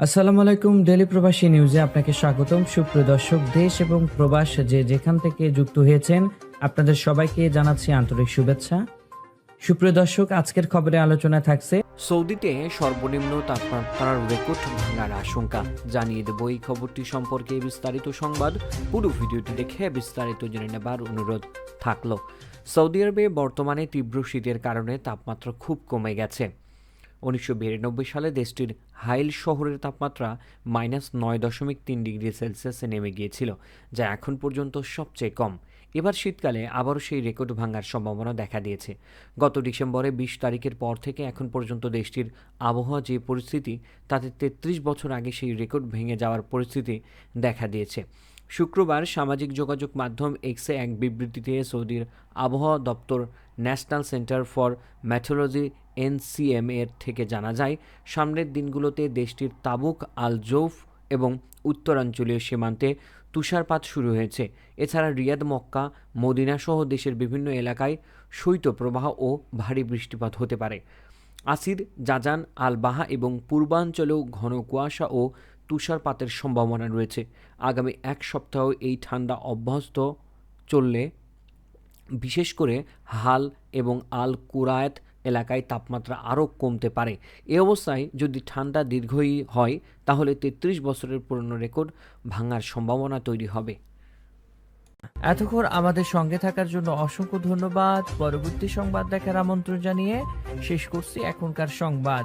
আসসালামু আলাইকুম ডেলি প্রবাসী নিউজে আপনাকে স্বাগতম। সুপ্রিয় দর্শক, দেশ এবং প্রবাস যে যেখান থেকে যুক্ত হয়েছেন, আপনাদের সবাইকে জানাচ্ছি আন্তরিক শুভেচ্ছা। সুপ্রিয় দর্শক, আজকের খবরে আলোচনা থাকছে সৌদিতে সর্বনিম্ন তাপমাত্রার রেকর্ড ভাঙার আশঙ্কা। জানিয়ে দেব এই খবরটি সম্পর্কে বিস্তারিত সংবাদ। পুরো ভিডিওটি দেখে বিস্তারিত জেনে নেবার অনুরোধ থাকল। সৌদি আরবে বর্তমানে তীব্র শীতের কারণে তাপমাত্রা খুব কমে গেছে। উনিশশো বিরানব্বই সালে দেশটির হাইল শহরের তাপমাত্রা মাইনাস নয় দশমিক তিন ডিগ্রি সেলসিয়াসে নেমে গিয়েছিল, যা এখন পর্যন্ত সবচেয়ে কম। এবার শীতকালে আবারও সেই রেকর্ড ভাঙার সম্ভাবনা দেখা দিয়েছে। গত ডিসেম্বরে বিশ তারিখের পর থেকে এখন পর্যন্ত দেশটির আবহাওয়া যে পরিস্থিতি, তাতে তেত্রিশ বছর আগে সেই রেকর্ড ভেঙে যাওয়ার পরিস্থিতি দেখা দিয়েছে। শুক্রবার সামাজিক যোগাযোগ মাধ্যম এক্সে এক বিবৃতিতে সৌদির আবহাওয়া দপ্তর national centre for meteorology NCM এর থেকে জানা যায়, সামনের দিনগুলোতে দেশটির তাবুক আল জৌফ এবং উত্তরাঞ্চলীয় সীমান্তে তুষারপাত শুরু হয়েছে। এছাড়া রিয়াদ, মক্কা মদিনা সহ দেশের বিভিন্ন এলাকায় শৈত্যপ্রবাহ ও ভারী বৃষ্টিপাত হতে পারে। আসির, জাজান, আলবাহা এবং পূর্বাঞ্চলেও ঘন কুয়াশা ও তুষারপাতের সম্ভাবনা রয়েছে। আগামী এক সপ্তাহ এই ঠান্ডা অব্যাহত চললে, বিশেষ করে হাল এবং আল কুরায়েত এলাকায় তাপমাত্রা আরও কমতে পারে। এ অবস্থায় যদি ঠান্ডা দীর্ঘই হয়, তাহলে তেত্রিশ বছরের পুরনো রেকর্ড ভাঙার সম্ভাবনা তৈরি হবে। এতক্ষণ আমাদের সঙ্গে থাকার জন্য অসংখ্য ধন্যবাদ। পরবর্তী সংবাদ দেখার আমন্ত্রণ জানিয়ে শেষ করছি এখনকার সংবাদ।